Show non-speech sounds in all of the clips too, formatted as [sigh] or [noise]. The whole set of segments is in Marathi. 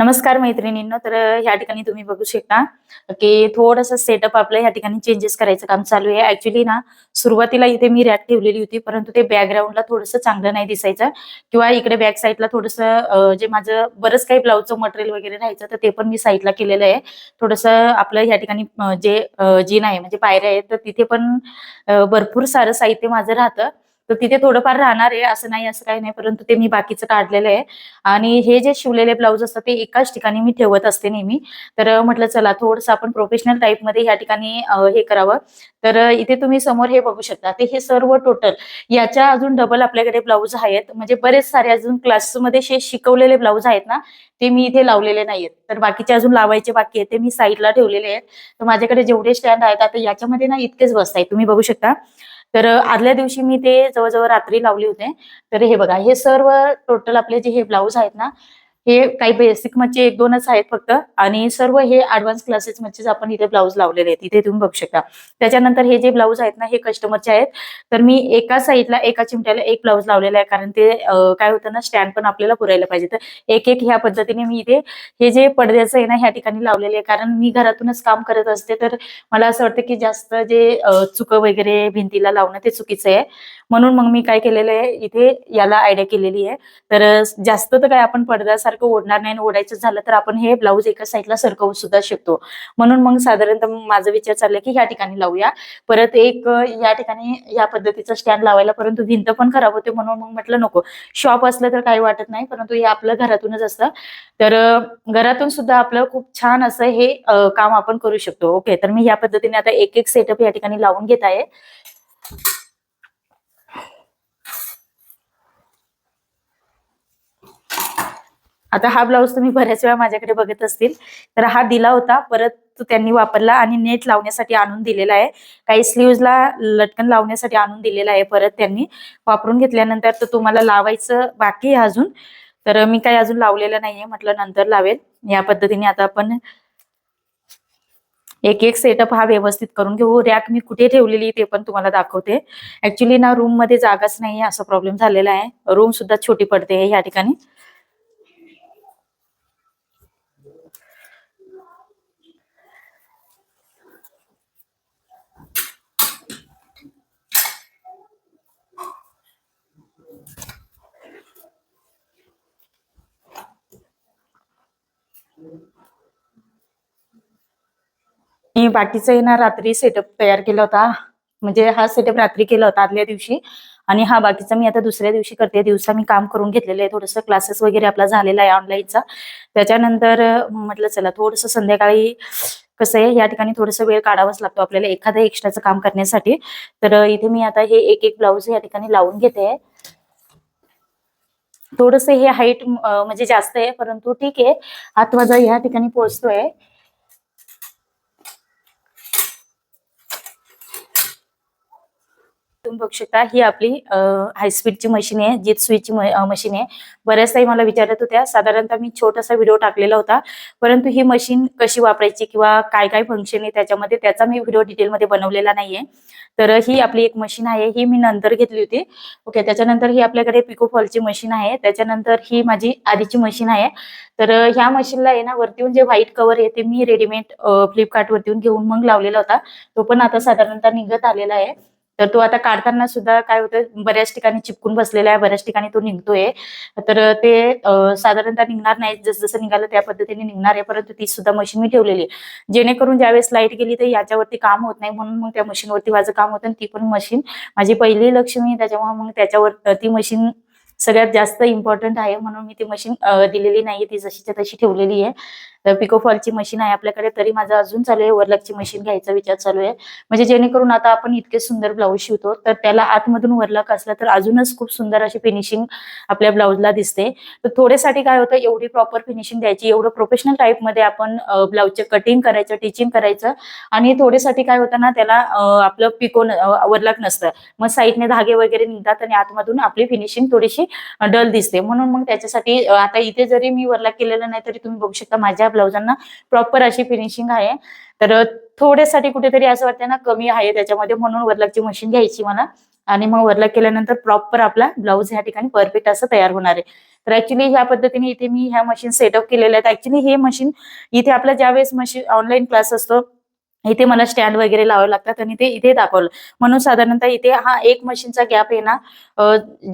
नमस्कार मैत्रिणींनो तर ह्या ठिकाणी तुम्ही बघू शकता की थोडंसं सेटअप आपलं ह्या ठिकाणी चेंजेस करायचं काम चालू आहे. ऍक्च्युली ना सुरुवातीला इथे मी रॅक ठेवलेली होती परंतु ते बॅकग्राऊंडला थोडंसं चांगलं नाही दिसायचं किंवा इकडे बॅक साईडला थोडंसं जे माझं बरंच काही ब्लाऊजचं मटेरियल वगैरे राहायचं तर ते पण मी साईडला केलेलं आहे. थोडंसं आपलं ह्या ठिकाणी जे अं, जिन आहे म्हणजे पायऱ्या आहेत तर तिथे पण भरपूर सारं साहित्य माझं राहतं. तर तिथे थोडंफार राहणार आहे असं नाही असं काही नाही परंतु ते मी बाकीचं काढलेलं आहे. आणि हे जे शिवलेले ब्लाऊज असतात ते एकाच ठिकाणी मी ठेवत असते नेहमी. तर म्हटलं चला थोडंसं आपण प्रोफेशनल टाईपमध्ये या ठिकाणी हे करावं. तर इथे तुम्ही समोर हे बघू शकता. ते हे सर्व टोटल याच्या अजून डबल आपल्याकडे ब्लाऊज आहेत. म्हणजे बरेच सारे अजून क्लासमध्ये जे शिकवलेले ब्लाऊज आहेत ना ते मी इथे लावलेले नाहीयेत. तर बाकीचे अजून लावायचे बाकी आहेत ते मी साईडला ठेवलेले आहेत. तर माझ्याकडे जेवढे स्टँड आहेत आता याच्यामध्ये ना इतकेच बसत आहेत. तुम्ही बघू शकता. तर आदल्या दिवशी मी ते जवळजवळ रात्री लावले होते. तर हे बघा हे सर्व टोटल आपले जे हे ब्लाऊज आहेत ना हे काही बेसिक मच्छी एक दोनच आहेत फक्त. आणि सर्व हे ऍडव्हान्स क्लासेस मच्छीच आपण इथे ब्लाऊज लावलेले आहेत. इथे तुम्ही बघू शकता. त्याच्यानंतर हे जे ब्लाऊज आहेत ना हे कस्टमरचे आहेत. तर मी एका साईडला एका चिमट्याला एक ब्लाऊज लावलेला आहे. कारण ते काय होतं ना स्टँड पण आपल्याला पुरायला पाहिजे. तर एक एक ह्या पद्धतीने मी इथे हे जे पडद्याचं आहे ना ह्या ठिकाणी लावलेले आहे. कारण मी घरातूनच काम करत असते. तर मला असं वाटतं की जास्त जे चुकं वगैरे भिंतीला लावणं ते चुकीचं आहे. म्हणून मग मी काय केलेलं आहे इथे याला आयडिया केलेली आहे. तर जास्त तर काय आपण पडद्यासारखं ओढणार नाही आणि ओढायचं झालं तर आपण हे ब्लाऊज एका साईडला सरकवू सुद्धा शकतो. म्हणून मग साधारणतः माझा विचार चालला की ह्या ठिकाणी लावूया. परत एक या ठिकाणी या पद्धतीचा स्टँड लावायला परंतु भिंत पण खराब होते म्हणून मग म्हटलं नको. शॉप असलं तर काही वाटत नाही परंतु हे आपलं घरातूनच असतं. तर घरातून सुद्धा आपलं खूप छान असं हे काम आपण करू शकतो. ओके तर मी या पद्धतीने आता एक एक सेटअप या ठिकाणी लावून घेत आहे. आता हा ब्लाऊज तुम्ही बऱ्याच वेळा माझ्याकडे बघत असतील. तर हा दिला होता परत तो त्यांनी वापरला आणि नेट लावण्यासाठी आणून दिलेला आहे. काही स्लीव्हजला लटकन लावण्यासाठी आणून दिलेला आहे परत त्यांनी वापरून घेतल्यानंतर तर तुम्हाला लावायचं बाकी आहे अजून. तर मी काही अजून लावलेलं नाहीये म्हटलं नंतर लावेल. या पद्धतीने आता आपण एक एक सेटअप हा व्यवस्थित करून घेऊ. रॅक मी कुठे ठेवलेली ते पण तुम्हाला दाखवते. ऍक्च्युली ना रूममध्ये जागाच नाहीये असा प्रॉब्लेम झालेला आहे. रूम सुद्धा छोटी पडते या ठिकाणी. मी बाकीचाही ना रात्री सेटअप तयार केला होता. म्हणजे हा सेटअप रात्री केला होता आदल्या दिवशी. आणि हा बाकीचा मी आता दुसऱ्या दिवशी करते. दिवसा मी काम करून घेतलेलं आहे. थोडंसं क्लासेस वगैरे आपला झालेला आहे ऑनलाईनचा त्याच्यानंतर म्हटलं चला थोडंसं संध्याकाळी कसं आहे या ठिकाणी थोडंसं वेळ काढावाच लागतो आपल्याला एखादं एक्स्ट्राचं काम करण्यासाठी. तर इथे मी आता हे एक एक ब्लाऊज या ठिकाणी लावून घेते. थोडस हे हाईट म्हणजे जास्त आहे परंतु ठीक आहे. हात माझा या ठिकाणी पोहोचतोय. तुम्ही बघू शकता ही आपली हाय स्पीडची मशीन आहे जीत स्विचची मशीन आहे. बऱ्याच मला विचारत होत्या साधारणतः मी छोटासा व्हिडिओ टाकलेला होता परंतु ही मशीन कशी वापरायची किंवा काय काय फंक्शन आहे त्याच्यामध्ये त्याचा मी व्हिडिओ डिटेलमध्ये बनवलेला नाहीये. तर ही आपली एक मशीन आहे ही मी नंतर घेतली होती. ओके त्याच्यानंतर ही आपल्याकडे पिको फॉलची मशीन आहे त्याच्यानंतर ही माझी आधीची मशीन आहे. तर ह्या मशीनला आहे ना वरतीहून जे व्हाईट कव्हर आहे ते मी रेडीमेड फ्लिपकार्ट वरतीहून घेऊन मग लावलेला होता. तो पण आता साधारणतः निघत आलेला आहे. तर तो आता काढताना सुद्धा काय होतं बऱ्याच ठिकाणी चिपकून बसलेला आहे बऱ्याच ठिकाणी तो निघतोय. तर ते साधारणतः निघणार नाही जसं जसं निघालं त्या पद्धतीने निघणार आहे परंतु ती सुद्धा मशीन मी ठेवलेली आहे. जेणेकरून ज्यावेळेस लाइट गेली तर याच्यावरती काम होत नाही म्हणून मग त्या मशीनवरती माझं काम होतं आणि ती पण मशीन माझी पहिली लक्ष्मी त्याच्यामुळे मग त्याच्यावर ती मशीन सगळ्यात जास्त इम्पॉर्टंट आहे म्हणून मी ती मशीन दिलेली नाहीये ती जशीच्या तशी ठेवलेली आहे. तर पिकोफॉलची मशीन आहे आपल्याकडे तरी माझं अजून चालू आहे वरलकची मशीन घ्यायचा विचार चालू आहे. म्हणजे जेणेकरून आता आपण इतके सुंदर ब्लाऊज शिवतो तर त्याला आतमधून वरलक असला तर अजूनच खूप सुंदर अशी फिनिशिंग आपल्या ब्लाऊजला दिसते. तर थोडेसाठी काय होतं एवढी प्रॉपर फिनिशिंग द्यायची एवढं प्रोफेशनल टाईपमध्ये आपण ब्लाऊजचं कटिंग करायचं टिचिंग करायचं. आणि थोडेसाठी काय होतं ना त्याला आपलं पिको वरलक नसतं. मग साईडने धागे वगैरे निघतात आणि आतमधून आपली फिनिशिंग थोडीशी डल दिसते. म्हणून मग त्याच्यासाठी आता इथे जरी मी वरलक केलेलं नाही तरी तुम्ही बघू शकता माझ्या ब्लाउजांना प्रॉपर अशी फिनिशिंग आहे. तर थोड्यासाठी कुठेतरी असं वाटतं ना कमी आहे त्याच्यामध्ये. म्हणून वरलकची मशीन घ्यायची मला. आणि मग वरलक केल्यानंतर प्रॉपर आपला ब्लाऊज ह्या ठिकाणी परफेक्ट असं तयार होणार आहे. तर ऍक्च्युली ह्या पद्धतीने इथे मी ह्या मशीन सेटअप केलेल्या आहेत. ऍक्च्युली हे मशीन इथे आपला ज्यावेळेस मशीन ऑनलाईन क्लास असतो इथे मला स्टँड वगैरे लावावे लागतात आणि ते इथे दाखवलं. म्हणून साधारणतः इथे हा एक मशीनचा गॅप आहे ना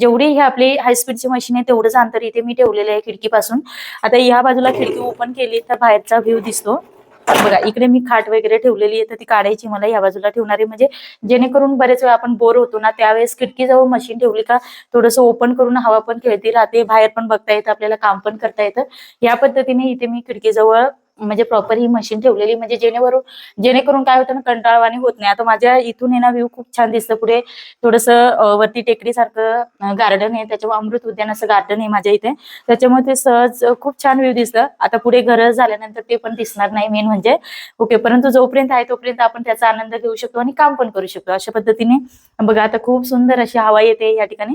जेवढी ही आपली हायस्पीडची मशीन आहे तेवढंच अंतर इथे मी ठेवलेलं आहे खिडकीपासून. आता ह्या बाजूला खिडकी ओपन केली तर बाहेरचा व्ह्यू दिसतो. बघा इकडे मी खाट वगैरे ठेवलेली आहे तर ती काढायची मला या बाजूला ठेवणार. म्हणजे जेणेकरून बरेच वेळा आपण बोर होतो ना त्यावेळेस खिडकीजवळ मशीन ठेवली का थोडंसं ओपन करून हवा पण खेळती राहते बाहेर पण बघता येतं आपल्याला काम पण करता येतं. या पद्धतीने इथे मी खिडकीजवळ म्हणजे प्रॉपर ही मशीन ठेवलेली म्हणजे जेणेकरून जेणेकरून काय होतं ना कंटाळवाणी होत नाही. आता माझ्या इथून आहे ना व्ह्यू खूप छान दिसतं. पुढे थोडस वरती टेकडी सारखं गार्डन आहे. त्याच्यामुळे अमृत उद्यान असं गार्डन आहे माझ्या इथे. त्याच्यामुळे ते सहज खूप छान व्ह्यू दिसतं. आता पुढे घर झाल्यानंतर ते पण दिसणार नाही मेन म्हणजे. ओके परंतु जोपर्यंत आहे तोपर्यंत आपण त्याचा आनंद घेऊ शकतो आणि काम पण करू शकतो. अशा पद्धतीने बघा आता खूप सुंदर अशी हवा येते या ठिकाणी.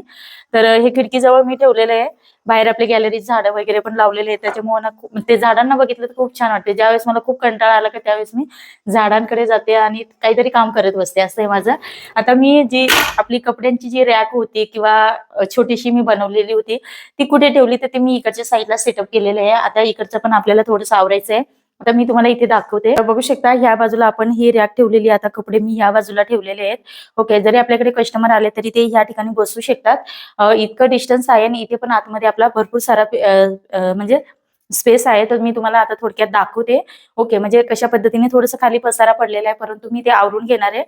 तर हे खिडकीजवळ मी ठेवलेलं आहे. बाहेर आपले गॅलरीत झाडं वगैरे पण लावलेले आहेत. त्याच्यामुळे ना ते झाडांना बघितलं तर खूप छान वाटते. ज्यावेळेस मला खूप कंटाळा आला का त्यावेळेस मी झाडांकडे जाते आणि काहीतरी काम करत बसते. असं आहे माझं. आता मी जी आपली कपड्यांची जी रॅक होती किंवा छोटीशी मी बनवलेली होती ती कुठे ठेवली तर ते मी इकडच्या साईडला सेटअप केलेलं आहे. आता इकडचं पण आपल्याला थोडंसं आवरायचं आहे आता मी तुम्हाला इथे दाखवते. बघू शकता ह्या बाजूला आपण ही रॅक ठेवलेली आता कपडे मी ह्या बाजूला ठेवलेले आहेत. ओके जरी आपल्याकडे कस्टमर आले तरी ते ह्या ठिकाणी बसू शकतात. इतकं डिस्टन्स आहे आणि इथे पण आतमध्ये आपला भरपूर सारा म्हणजे स्पेस आहे. तर मी तुम्हाला आता थोडक्यात दाखवते. ओके म्हणजे कशा पद्धतीने थोडंसं खाली पसारा पडलेला आहे परंतु मी ते आवरून घेणार आहे.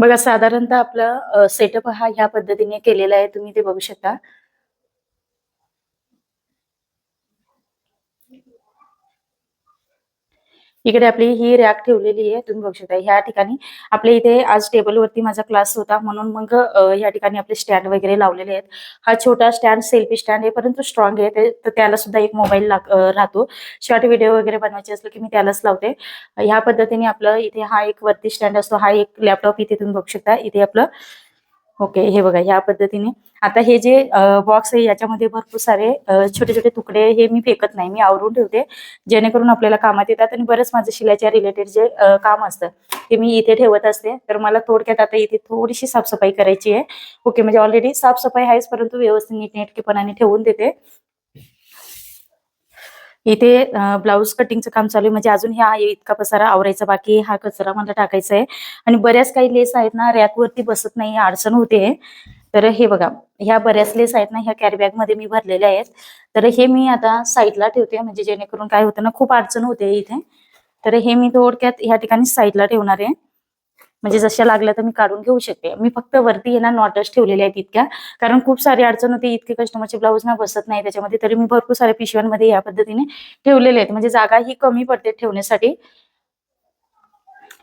बघा साधारणतः आपलं सेटअप हा ह्या पद्धतीने केलेला आहे तुम्ही ते बघू शकता. इकडे आपली ही रॅक ठेवलेली आहे. तुम्ही बघू शकता ह्या ठिकाणी आपल्या इथे आज टेबलवरती माझा क्लास होता. म्हणून मग या ठिकाणी आपले स्टँड वगैरे लावलेले आहेत. हा छोटा स्टँड सेल्फी स्टँड आहे परंतु स्ट्रॉंग आहे. ते- तर त्याला सुद्धा एक मोबाईल राहतो. शॉर्ट व्हिडिओ वगैरे बनवायचे असलं की मी त्यालाच लावते. ह्या पद्धतीने आपलं इथे हा एक वरती स्टँड असतो. हा एक लॅपटॉप इथे तुम्ही बघू शकता. इथे आपलं ओके हे बघा ह्या पद्धतीने. आता हे जे बॉक्स आहे याच्यामध्ये भरपूर सारे छोटे छोटे तुकडे हे मी फेकत नाही मी आवरून ठेवते. जेणेकरून आपल्याला कामात येतात आणि बरंच माझं शिलाईच्या रिलेटेड जे काम असतं ते मी इथे ठेवत असते. तर मला थोडक्यात आता इथे थोडीशी साफसफाई करायची आहे. ओके म्हणजे ऑलरेडी साफसफाई आहेच परंतु व्यवस्थित नीटनेटकेपणाने ठेवून देते. इथे ब्लाऊज कटिंगचं काम चालू आहे. म्हणजे अजून ह्या इतका पसारा आवरायचा बाकी हा कचरा मला टाकायचा आहे. आणि बऱ्याच काही लेस आहेत ना रॅकवरती बसत नाही अडचण होते. तर हे बघा ह्या बऱ्याच लेस आहेत ना ह्या कॅरी बॅगमध्ये मी भरलेल्या आहेत. तर हे मी आता साईडला ठेवते. म्हणजे जेणेकरून काय होतं ना खूप अडचण होते इथे. तर हे मी थोडक्यात ह्या ठिकाणी साईडला ठेवणार आहे. म्हणजे जशा लागल्या तर मी काढून घेऊ शकते. मी फक्त वरती येणार नॉटच ठेवलेल्या आहेत इतक्या. कारण खूप सारी अडचण होती. इतके कस्टमरचे ब्लाऊज ना बसत नाही. त्याच्यामध्ये तरी मी भरपूर साऱ्या पिशव्यांमध्ये या पद्धतीने ठेवलेले आहेत. म्हणजे जागा ही कमी पडते ठेवण्यासाठी.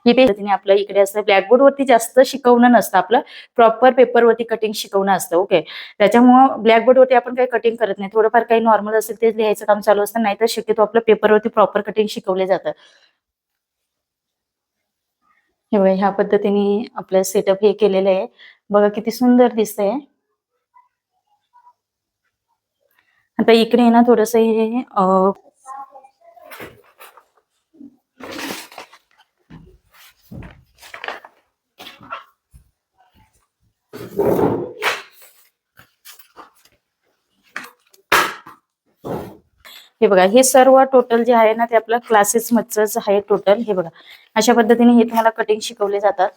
इथे आपलं इकडे असतं ब्लॅकबोर्ड वरती जास्त शिकवणं नसतं आपलं. प्रॉपर पेपरवरती कटिंग शिकवणं असतं. ओके त्याच्यामुळं ब्लॅकबोर्ड वरती आपण काही कटिंग करत नाही. थोडंफार काही नॉर्मल असेल ते लिहायचं काम चालू असतं. नाहीतर शक्यतो आपलं पेपरवरती प्रॉपर कटिंग शिकवले जातं. हे बघा ह्या पद्धतीने आपलं सेटअप हे केलेलं आहे. बघा किती सुंदर दिसतंय. आता इकडे ना थोडस हे अ, हे बघा हे सर्व टोटल जे आहे ना ते आपलं क्लासेस मधच आहे टोटल हे बघा अशा पद्धतीने हे तुम्हाला कटिंग शिकवले जातात.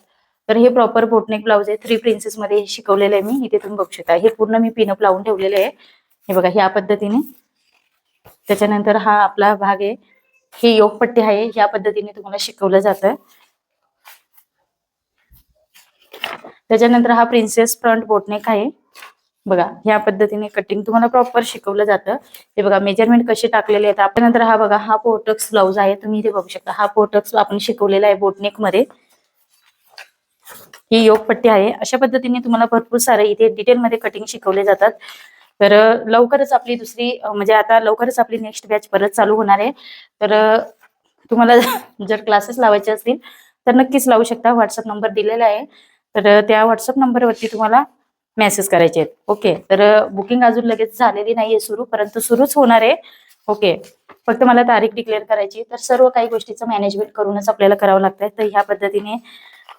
तर हे प्रॉपर बोटनेक ब्लाउज आहे. थ्री प्रिन्सेस मध्ये हे शिकवलेलं आहे मी. इथे तुम्ही बघू शकता. हे पूर्ण मी पिनअप लावून ठेवलेले आहे. हे बघा ह्या पद्धतीने. त्याच्यानंतर हा आपला भाग आहे. ही योगपट्टी आहे. ह्या पद्धतीने तुम्हाला शिकवलं जातं त्याच्यानंतर हा प्रिन्सेस फ्रंट बोटनेक आहे. बघा ह्या पद्धतीने कटिंग तुम्हाला प्रॉपर शिकवलं जातं. हे बघा मेजरमेंट कसे टाकलेले आहेत. आपल्यानंतर हा बघा हा पोर्टक्स ब्लाऊज आहे तुम्ही इथे बघू शकता. हा पोर्टक्स आपण शिकवलेला आहे बोटनेकमध्ये. ही योगपट्टी आहे. अशा पद्धतीने तुम्हाला भरपूर सारे इथे डिटेलमध्ये कटिंग शिकवले जातात. तर लवकरच आपली दुसरी म्हणजे आता लवकरच आपली नेक्स्ट बॅच परत चालू होणार आहे. तर तुम्हाला [laughs] जर क्लासेस लावायचे असतील तर नक्कीच लावू शकता. व्हॉट्सअप नंबर दिलेला आहे. तर त्या व्हॉट्सअप नंबरवरती तुम्हाला मेसेज करायचे आहेत. ओके तर बुकिंग अजून लगेच झालेली नाहीये सुरू परंतु सुरूच होणार आहे. ओके फक्त मला तारीख डिक्लेअर करायची तर सर्व काही गोष्टीचं मॅनेजमेंट करूनच आपल्याला करावं लागतंय. तर ह्या पद्धतीने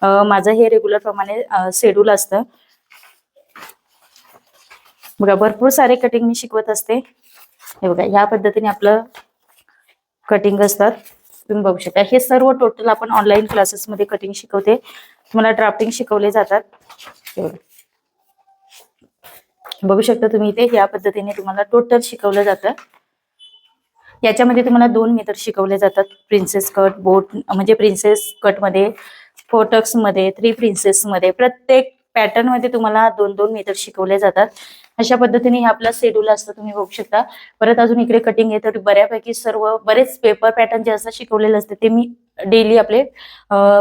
माझं हे रेग्युलर प्रमाणे शेड्यूल असतं. बघा भरपूर सारे कटिंग मी शिकवत असते. हे बघा ह्या पद्धतीने आपलं कटिंग असतात. तुम्ही बघू शकता. हे सर्व टोटल आपण ऑनलाईन क्लासेसमध्ये कटिंग शिकवते. तुम्हाला ड्राफ्टिंग शिकवले जातात. हे बघा. बघू शकता तुम्ही इथे या पद्धतीने तुम्हाला टोटल शिकवलं जातं. याच्यामध्ये तुम्हाला दोन मेथड शिकवले जातात. प्रिन्सेस कट बोट म्हणजे प्रिन्सेस कटमध्ये फोटक्समध्ये थ्री प्रिन्सेस मध्ये प्रत्येक पॅटर्नमध्ये तुम्हाला दोन दोन मेथड शिकवले जातात. अशा पद्धतीने हे आपला शेड्यूल असतं तुम्ही बघू शकता. परत अजून इकडे कटिंग आहे तर बऱ्यापैकी सर्व बरेच पेपर पॅटर्न जे असतात शिकवलेले असते ते मी डेली आपले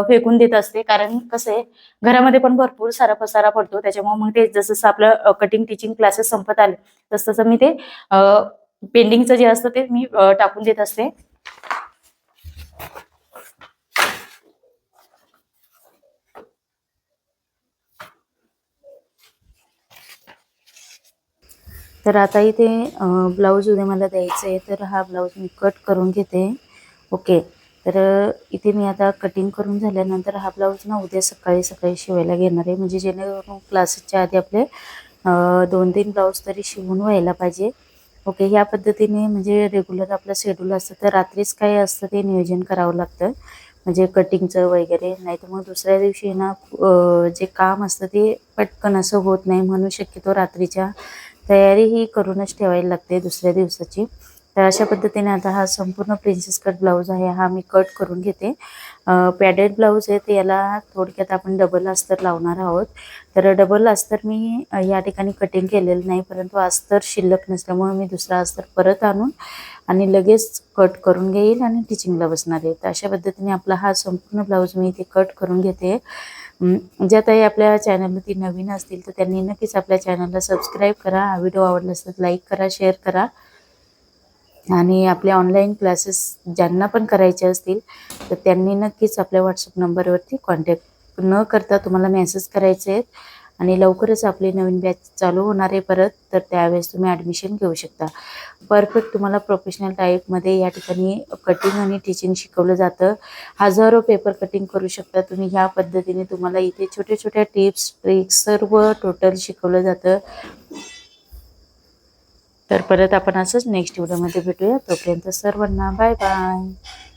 फेकून देत असते. कारण कसं आहे घरामध्ये पण भरपूर सारा पसारा पडतो. त्याच्यामुळे मग ते जसं जसं आपलं कटिंग टीचिंग क्लासेस संपत आले तसं तसं मी ते पेंडिंगचं जे असतं ते मी टाकून देत असते. तर आता इथे ब्लाऊज उद्या मला द्यायचं आहे तर हा ब्लाऊज मी कट करून घेते. ओके. तर इथे मी आता कटिंग करून झाल्यानंतर हा ब्लाऊज ना उद्या सकाळी सकाळी शिवायला घेणार आहे. म्हणजे जेणेकरून क्लासेसच्या आधी आपले दोन तीन ब्लाऊज तरी शिवून व्हायला पाहिजे. ओके. ह्या पद्धतीने म्हणजे रेग्युलर आपलं शेड्यूल असतं तर रात्रीच काय असतं ते नियोजन करावं लागतं. म्हणजे कटिंगचं वगैरे. नाही तर मग दुसऱ्या दिवशी ना जे काम असतं ते पटकन असं होत नाही म्हणून शक्यतो रात्रीच्या तयारी ही करूनच ठेवायला लागते दुसऱ्या दिवसाची. तर अशा पद्धतीने आता हा संपूर्ण प्रिन्सेस कट ब्लाऊज आहे हा मी कट करून घेते. पॅडेड ब्लाऊज आहे ते याला थोडक्यात आपण डबल अस्तर लावणार आहोत. तर डबल अस्तर मी या ठिकाणी कटिंग केलेलं नाही परंतु अस्तर शिल्लक नसल्यामुळे मी दुसरा अस्तर परत आणून आणि लगेच कट करून घेईल आणि टिचिंगला बसणार आहे. तर अशा पद्धतीने आपला हा संपूर्ण ब्लाऊज मी इथे कट करून घेते. अम, ज्या ताई आपल्या चॅनलवरती नवीन असतील तर त्यांनी नक्कीच आपल्या चॅनलला सबस्क्राईब करा. हा व्हिडिओ आवडला असेल तर लाईक करा शेअर करा. आणि आपले ऑनलाईन क्लासेस ज्यांना पण करायचे असतील तर त्यांनी नक्कीच आपल्या व्हॉट्सअप नंबरवरती कॉन्टॅक्ट न करता तुम्हाला मेसेज करायचे आहेत. आणि लवकरच आपली नवीन बॅच चालू होणार आहे परत तर त्यावेळेस तुम्ही ॲडमिशन घेऊ शकता. परफेक्ट तुम्हाला प्रोफेशनल टाईपमध्ये या ठिकाणी कटिंग आणि टीचिंग शिकवलं जातं. हजारो पेपर कटिंग करू शकता तुम्ही. ह्या पद्धतीने तुम्हाला इथे छोट्या छोट्या टिप्स ट्रिक्स सर्व टोटल शिकवलं जातं. तर परत आपण असंच नेक्स्ट व्हिडिओमध्ये भेटूया. तोपर्यंत सर्वांना बाय बाय